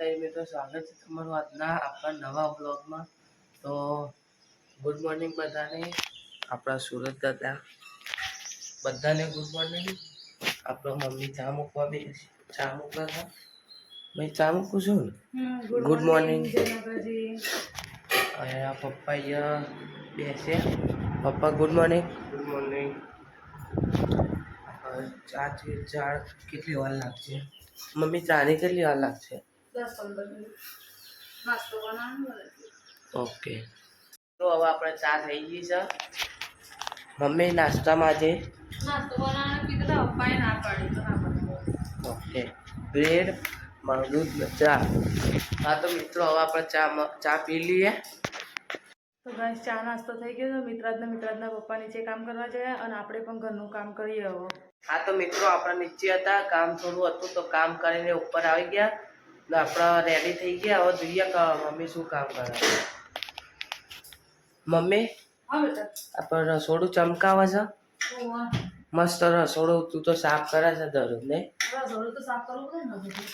નમસ્તે મિત્રો સ્વાગત છે તમારું આજના આપણા નવા બ્લોગમાં તો ગુડ મોર્નિંગ બધાને. આપણા સુરત દાદા. બધાને ગુડ મોર્નિંગ. આપણો મમ્મી ચા મૂકવા બે ચા મૂકવા હતા. ભાઈ ચા મૂકું છું ને? ગુડ મોર્નિંગ અને આ પપ્પા અહીંયા બેસે. પપ્પા ગુડ મોર્નિંગ. Good morning. ચા છે ચા કેટલી વાર લાગશે? મમ્મી ચાની કેટલી વાર લાગશે? દસ પંદર મિનિટ. નાસ્તો બનાવવાનો ઓકે. તો હવે આપણે ચા થઈ ગઈ છે. મમ્મી નાસ્તામાં આજે? નાસ્તો બનાવવાનો કીધું તો પપ્પાએ ના પાડી તો ના ઓકે. બ્રેડ દૂધ ને ચા. હા તો મિત્રો હવે આપણે ચા ચા પી લઈએ. તો ગાઈસ ચા નાસ્તો થઈ ગયો તો મિત્રાજના મિત્રાજના પપ્પા નીચે કામ કરવા ગયા અને આપણે પણ ઘરનું કામ કરીએ હવે. હા તો મિત્રો આપણે નીચે હતા કામ થોડું હતું તો કામ કરીને ઉપર આવી ગયા. ને આપણે રેડી થઈ ગયા હવે જોઈએ કે મમ્મી શું કામ કરે. મમ્મી? આપણે રસોડું ચમકાવે છે? મસ્ત રસોડું તું તો સાફ કરે છે દરરોજ ને રસોડું તો સાફ કરવું પડે ને બધું.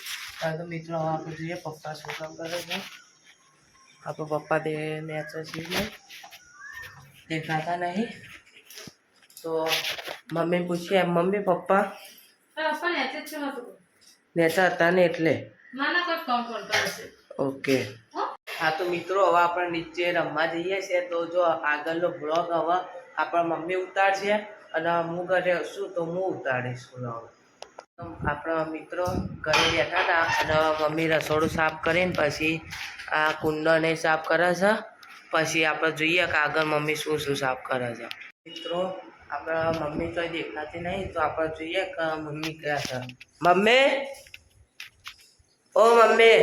હા તો મિત્રો હવે આપણે જોઈએ પપ્પા શું કામ કરે છે. આપણે પપ્પા બે મેચ છીએ દેખાતા નહીં. તો મમ્મી પૂછીએ મમ્મી પપ્પા. નેચા હતા ને એટલે? ઓકે. હા? તો મિત્રો હવે આપણે નીચે રમવા જઈએ છીએ. તો જો આગળનો બ્લોગ હવે આપણા મમ્મી ઉતારશે અને હું ઘરે હશું તો હું ઉતારીશ આપણા મિત્રો ઘરે બેઠા હતા અને મમ્મી રસોડું સાફ કરીને પછી આ કુંડને સાફ કરે છે. પછી આપણે જોઈએ કે આગળ મમ્મી શું શું સાફ કરે છે. મિત્રો આપણા મમ્મી તો દેખાતી નહીં તો આપણે જોઈએ કે મમ્મી ક્યાં છે. મમ્મી? ઓ મમ્મી.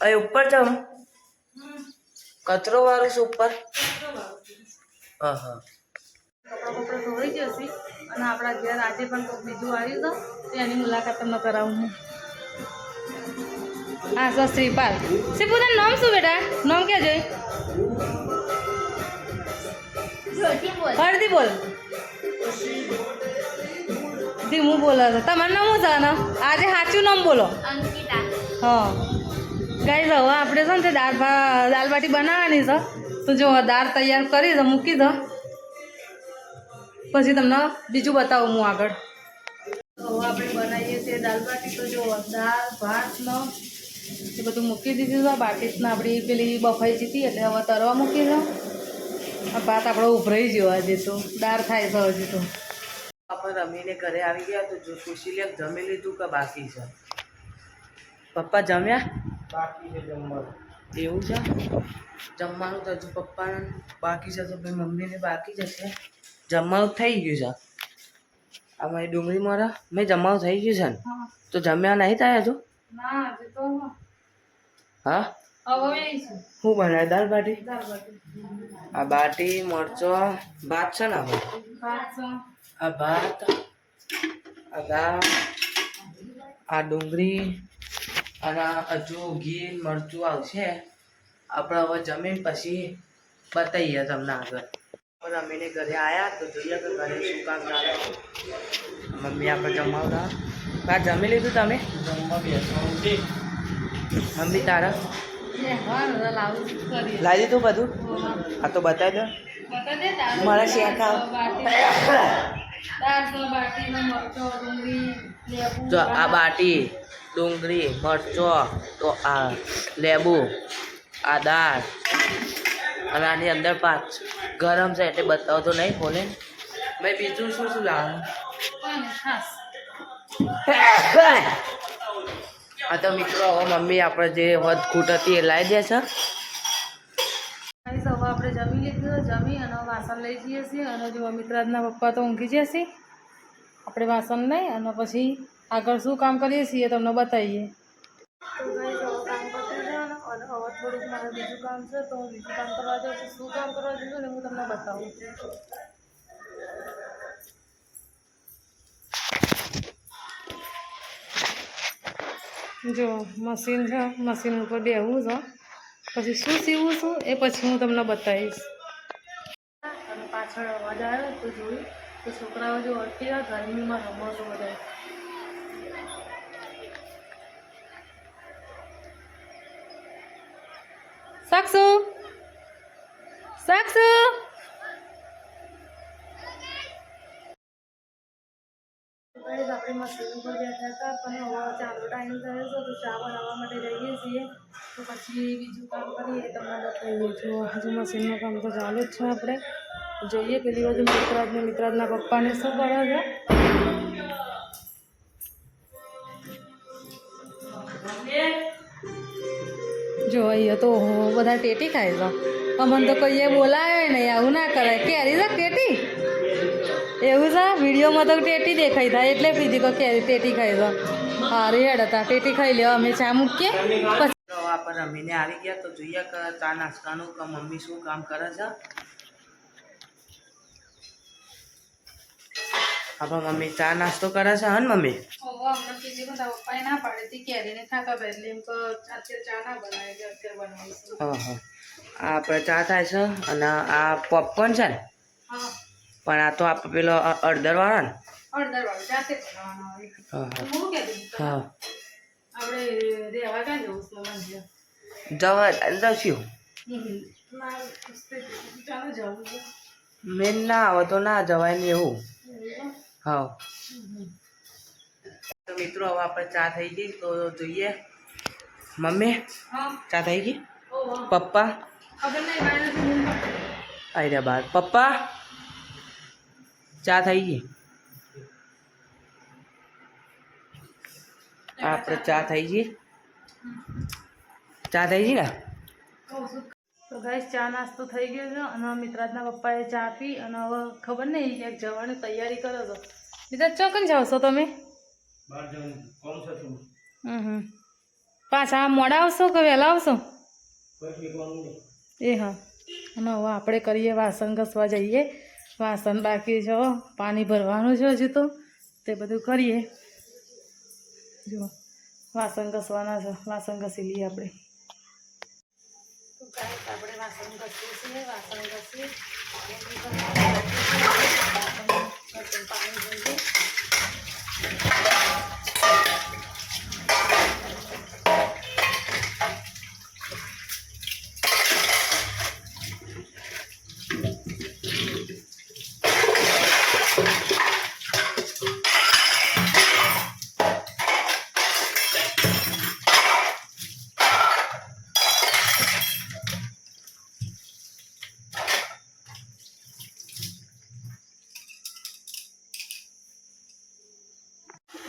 અહીં ઉપર જાઉં. કચરો વાળું છું ઉપર? હા હા કપડાં બપડા ધોવાઈ જશે અને આપણા ઘેર આજે પણ કોઈ બીજું આવ્યું તો એની મુલાકાત તમને કરાવું હું હા સર શ્રીપાલ. શ્રી પોતાનું નામ શું બેટા? નામ ક્યાં જોઈ હળદી બોલ. ધીમું બોલો છો તમારું નામ શું છે ને આજે સાચું નામ બોલો હા જ હવે આપણે છે ને તે દાળ ભા દાળ બાટી બનાવવાની છે તો જો દાળ તૈયાર કરી દો મૂકી દો પછી તમને બીજું બતાવું હું આગળ હવે આપણે બનાવીએ છીએ દાળ બાટી તો જો દાળ ભાતનો એ બધું મૂકી દીધું છે બાટીસને આપણી પેલી બફાઈ જીતી એટલે હવે તરવા મૂકી દો ભાત આપણો ઉભરાઈ ગયો આજે તો દાળ થાય છે હજી તો. આપણે રમીને ઘરે આવી ગયા તો જો પૂછી લે જમી લીધું કે બાકી છે? પપ્પા જમ્યા? બાકી છે જમવાનું. એવું છે? જમવાનું તો હજુ પપ્પાને બાકી છે તો ભાઈ મમ્મીને બાકી જ હશે. જમવાનું થઈ ગયું છે? આ મારી ડુંગળી મારા મેં જમવાનું થઈ ગયું છે ને? હા. તો જમ્યા નહીં થાય હજુ? ના હજી તો હા. હવે એ છે. શું બનાવે? દાળ બાટી? દાળ બાટી. આ બાટી મરચો ભાત છે ને આપણે ભાત છે. આ ભાત આ દાળ આ ડુંગળી અને હજુ ઘી મરચું આવશે. આપણે હવે જમીન પછી બતાવીએ તમને આગળ. પણ અમીને ઘરે આવ્યા તો જોઈએ કે ઘરે શું કામ ચાલે. મમ્મી આપણે જમાવતા બા જમી લીધું તમે? જમવા મમ્મી તારા? લાવું દીધું બધું? આ તો બતાવી દો. મળે દે દાળ મારા શેક આવ. જો આ બાટી ડુંગળી મરચો તો આ લેબુ આ દાળ. અને આની અંદર પાંચ ગરમ છે એટલે બતાવતો નહીં ખોલે ભાઈ બીજું શું શું લાવવાનું હા આ તો મિત્રો હવે મમ્મી આપણે જે વધ ખૂટ હતી એ લાવી દે છે ગાઈસ, હવે આપણે જમી લીધું જમી અને વાસણ લઈ જઈએ છીએ અને જો મિત્રાજના પપ્પા તો ઊંઘી જશે આપણે વાસણ લઈ અને પછી આગળ શું કામ કરીએ છીએ તમને બતાવીએ. તો ગાઈસ, હવે કામ પતી ગયું અને હવે થોડુંક મારે બીજું કામ છે તો હું બીજું કામ કરવા જાઉં છું. શું કામ કરવા જઈશું ને હું તમને બતાવું. જો મશીન છે મશીન ઉપર બેહવું છે. પછી શું સીવું છું એ પછી હું તમને બતાવીશ. અને પાછળ અવાજ આવ્યો તો જોયું તો છોકરાઓ જો અત્યારે ગરમીમાં રમો છો બધા સાક્ષુ? સાક્ષુ? આપણે મશીન ઉપર બેઠા હતા પણ હવે ચાલો ટાઈમ થયો છે તો ચા બનાવવા માટે જઈએ છીએ. તો પછી બીજું કામ કરીએ તમને બતાવીએ. જો હજુ મશીનનું કામ તો ચાલુ જ છે આપણે. જોઈએ, પેલી બાજુ મિત્રાજ ને મિત્રાજના પપ્પાને શું કરે છે? જો, અહીંયા તો બધા ટેટી ખાય છે. અમને તો કોઈએ બોલાવે નહીં, આવું ના કરાય. કેરી છે ટેટી? એવું છે? વિડીયોમાં તો ટેટી દેખાઈ થાય, એટલે પીધી તો કેરી ટેટી ખાઈ છે. સારી હેડ હતા ટેટી ખાઈ લેવા અમે ચા મૂકીએ. પછી આપણે રમીને આવી ગયા, તો જોઈએ ચા નાસ્તાનું કે મમ્મી શું કામ કરે છે. આપણા મમ્મી ચા નાસ્તો કરે છે હા મમ્મી? આપણે ચા થાય છે અને આ પોપકોર્ન છે ને? પણ આ તો આપ પેલો અડધર વાળો ને? જવું જશું મેન ના આવે તો ના જવાય ને એવું. હા. તો મિત્રો હવે આપણે ચા થઈ ગઈ તો જોઈએ. મમ્મી હા. ચા થઈ ગઈ? ઓહો પપ્પા? ખબર નહીં બાય નથી હું આવી રહ્યા બહાર પપ્પા? ચા થઈ ગઈ? આપણે ચા થઈ ગઈ? ચા થઈ ગઈ ને? તો ગાઈસ ચા નાસ્તો થઈ ગયો છે અને મિત્રાજના પપ્પાએ ચા પી અને હવે ખબર નહીં ક્યાંક જવાની તૈયારી કરો છો. મિત્રાજ ચોકન જાઓ છો તમે? હમ. પાછા મોડા આવશો કે વહેલા આવશો? એ હા. અને હવે આપણે કરીએ વાસણ ઘસવા જઈએ. વાસણ બાકી છે પાણી ભરવાનું છે હજુ તો. તે બધું કરીએ. જો વાસણ ઘસવાના છે. વાસણ ઘસી લઈએ આપણે. ઘસીએ વાસણ ઘસી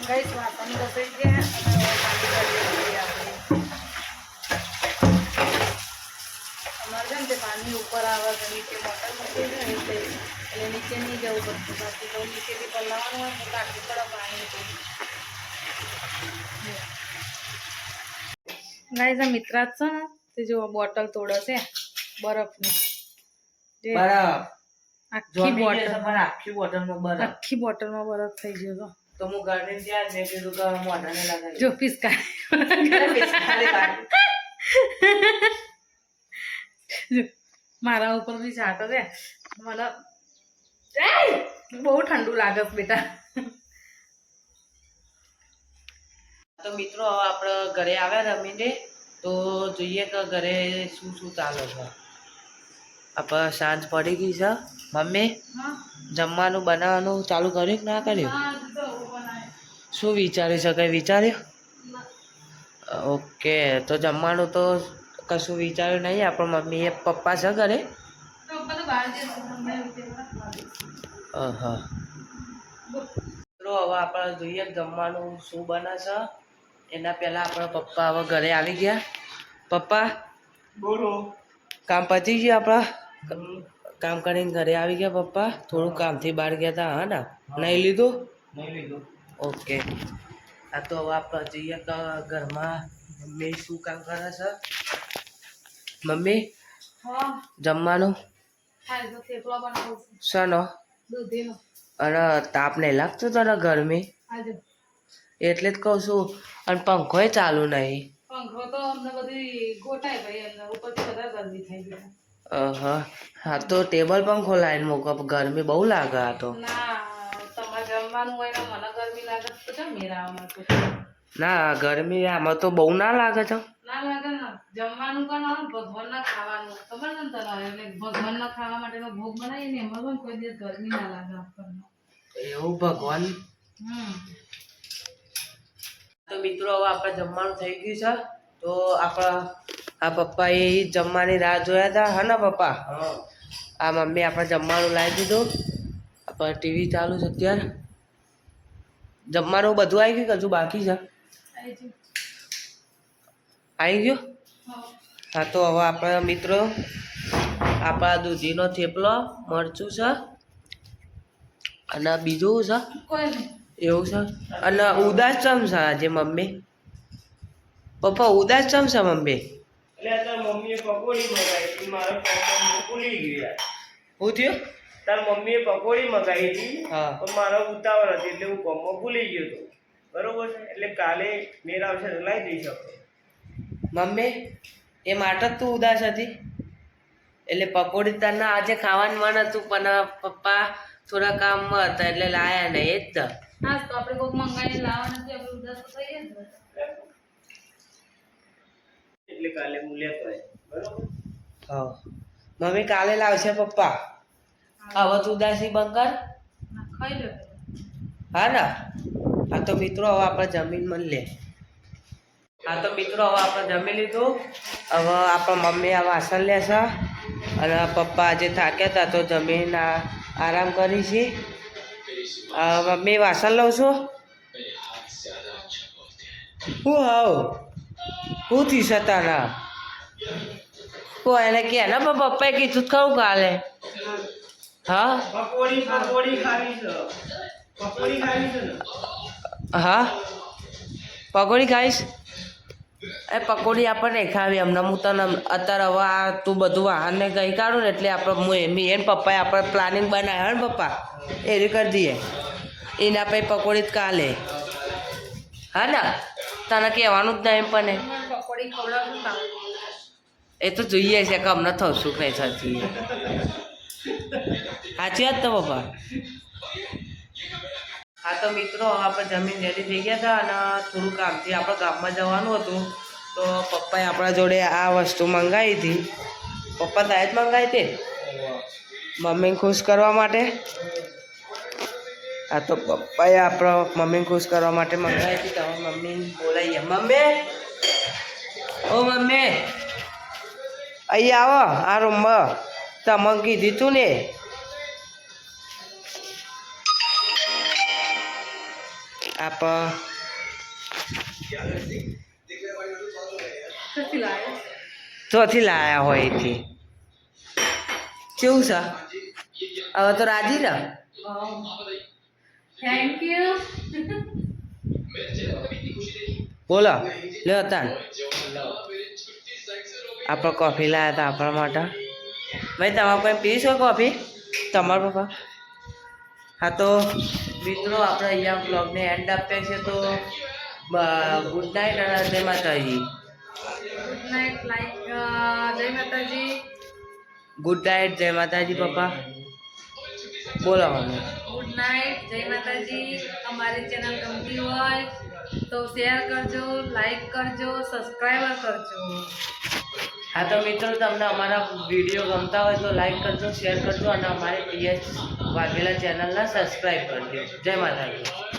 ગાઈસ વાસણ ગયા અમારે છે ને તે પાણી ઉપર આવે છે નીચે મોટર મૂકી છે એટલે એટલે નીચે નહીં જવું પડતું. બાકી તો નીચેથી પલાવવાનું હોય તો કાઢવું પડે પાણી ગાઈસ આ મિત્રાજ છે ને તે જો બોટલ તોડે છે બરફની. જે આખી બોટલ. આખી બોટલમાં બરફ. આખી બોટલમાં બરફ થઈ ગયો તો હું ઘરને ત્યાં મેં કીધું કે મોઢાને લગાવી જો પિસ્કા મારા ઉપર બી છાંટો છે. મને બહુ ઠંડુ લાગે બેટા. તો મિત્રો હવે આપણે ઘરે આવ્યા રમીને તો જોઈએ કે ઘરે શું શું ચાલે છે. આપણે સાંજ પડી ગઈ છે. મમ્મી જમવાનું બનાવવાનું ચાલુ કર્યું કે ના કર્યું. શું વિચારી શકાય વિચાર્યું? ઓકે તો જમવાનું તો કશું વિચાર્યું નહીં. આપણા મમ્મી એ પપ્પા છે ઘરે. હા હવે આપણે જોઈએ જમવાનું શું બને છે. એના પહેલાં આપણા પપ્પા હવે ઘરે આવી ગયા. પપ્પા? બોલો. કામ પતી ગયું આપણા? કામ કરીને ઘરે આવી ગયા પપ્પા? થોડું કામથી બહાર ગયા હતા હા ને? નહીં લીધું? નહીં લીધું. ઓકે. આ તો હવે આપણે જઈએ ઘરમાં. મમ્મી શું કામ કરે છે? મમ્મી? હા. જમવાનું? શાનો? અને તાપ નહીં લાગતો તને ગરમી? એટલે જ કહું છું અને પંખોય ચાલુ નહીં. પંખો તો અમને બધી ગોટાય ભાઈ ઉપરથી વધારે ગરમી થઈ ગઈ. અહ હા તો ટેબલ પંખો લાવીને મૂકો ગરમી બહુ લાગે આ તો. ના તમારે જમવાનું હોય ને મને ના ગરમી આમાં તો બહુ ના લાગે છે. ના લાગે ને. જમવાનું પણ ને ખાવાનું. ખબર ને તને? એટલે ભગવાનના ખાવા માટેનો ભોગ બનાવીએ ને એમાં પણ કોઈ દિવસ ગરમી ના લાગે આપણને. એવું ભગવાન? તો મિત્રો હવે આપણે જમવાનું થઈ ગયું છે. તો આપણા આ પપ્પા એ જમવાની રાહ જોયા હતા હા ને પપ્પા? આ મમ્મી આપણે જમવાનું લાવી દીધું. આપણે ટીવી ચાલુ છે અત્યારે. જમવાનું બધું આવી ગયું કે હજુ બાકી છે? આવી ગયું. હા. હા તો હવે આપણા મિત્રો આપણા દૂધીનો થેપલો મરચું છે અને બીજું છે? એવું છે? અને ઉદાસ ચમ છે આજે મમ્મી? પપ્પા ઉદાસ ચમ છે મમ્મી? એટલે મમ્મીએ પકોડી મગાવી મારો પકોડી ગયો શું થયું? તાર મમ્મીએ પકોડી મગાવી હતી. હા. પણ મારો ઉતાવળ હતી એટલે હું કોમમાં ભૂલી ગયો હતો. બરોબર છે? એટલે કાલે મેળ આવશે તો લાવી દઈ શકો મમ્મી એ માટે જ તું ઉદાસ હતી? એટલે પકોડી તને આજે ખાવાનું મન હતું પણ પપ્પા થોડા કામમાં હતા એટલે લાયા નહીં એ જ તો. હા તો આપણે કોઈક મંગાવીને લાવવાનું છે આપણે ઉદાસ તો થઈએ એટલે કાલે મૂલ્ય કરે. બરોબર? હા. મમ્મી કાલે લાવશે પપ્પા? હવે તું ઉદાસી બંધ હા ના, હા તો મિત્રો હવે આપણે જમીન મળી લે. હા તો મિત્રો હવે આપણે જમી લીધું. હવે આપણા મમ્મી આ વાસણ લેશે અને પપ્પા આજે થાક્યા હતા તો જમીન આરામ કરી છે. મમ્મી વાસણ લઉં છું. હું હાવ હું થી સતાના એને કે ને પપ્પાએ કીધું ખરું કાલે. હા? પકોડી પકોડી ખાવી છે. પકોડી ખાવી છે ને? હા? પકોડી ખાઈશ? એ પકોડી આપણને ખાવી. હમણાં હું તને અત્યારે હવે આ તું બધું વાહનને ગઈ કાઢું ને એટલે આપણે હું એમ એને પપ્પાએ આપણે પ્લાનિંગ બનાવ્યો ને પપ્પા? એ કરી દઈએ. એના પછી પકોડી જ કાલે. હા ને? તને કહેવાનું જ નહીં પણ એ. તો જોઈએ છે કે અમને થશું કઈ સાચી સાચી વાત તો પપ્પા. હા તો મિત્રો આપણે જમીન રેડી થઈ ગયા હતા અને થોડું કામથી આપણે ગામમાં જવાનું હતું. તો પપ્પાએ આપણા જોડે આ વસ્તુ મંગાવી હતી. પપ્પા તારે જ મંગાવી હતી મમ્મીને ખુશ કરવા માટે? હા તો પપ્પાએ આપણો મમ્મીને ખુશ કરવા માટે મંગાવી હતી. તો હવે મમ્મીને બોલાવીએ. મમ્મી? ઓ મમ્મી? અહીંયા આવો, આ રૂમમાં તમે કીધું તું ને. આપ ક્યાંથી લાવ્યો ચોથી લાયા હોય એથી કેવું છે હવે તો રાજી ને થેન્ક યુ બોલો લ્યો તાન આપણે કોફી લાવ્યા હતા આપણા માટે ભાઈ તમારે કોઈ પીશો કોફી તમારા પપ્પા હા તો મિત્રો આપણે અહીંયા બ્લોગને એન્ડ આપીએ છીએ તો ગુડ નાઇટ અને જય માતાજી. ગુડ નાઇટ લાઈક જય માતાજી. ગુડ નાઇટ જય માતાજી પપ્પા. બોલાવાનું ગુડ નાઇટ જય માતાજી. અમારી ચેનલ ગમતી હોય તો શેર કરજો લાઈક કરજો સબસ્ક્રાઈબર કરજો. હા, તો મિત્રો, તમને અમારા વીડિયો ગમતા હોય તો લાઈક કરજો શેર કરજો અને અમારી પીએચ વાઘેલા ચેનલને સબસ્ક્રાઈબ કરજો. જય માતાજી.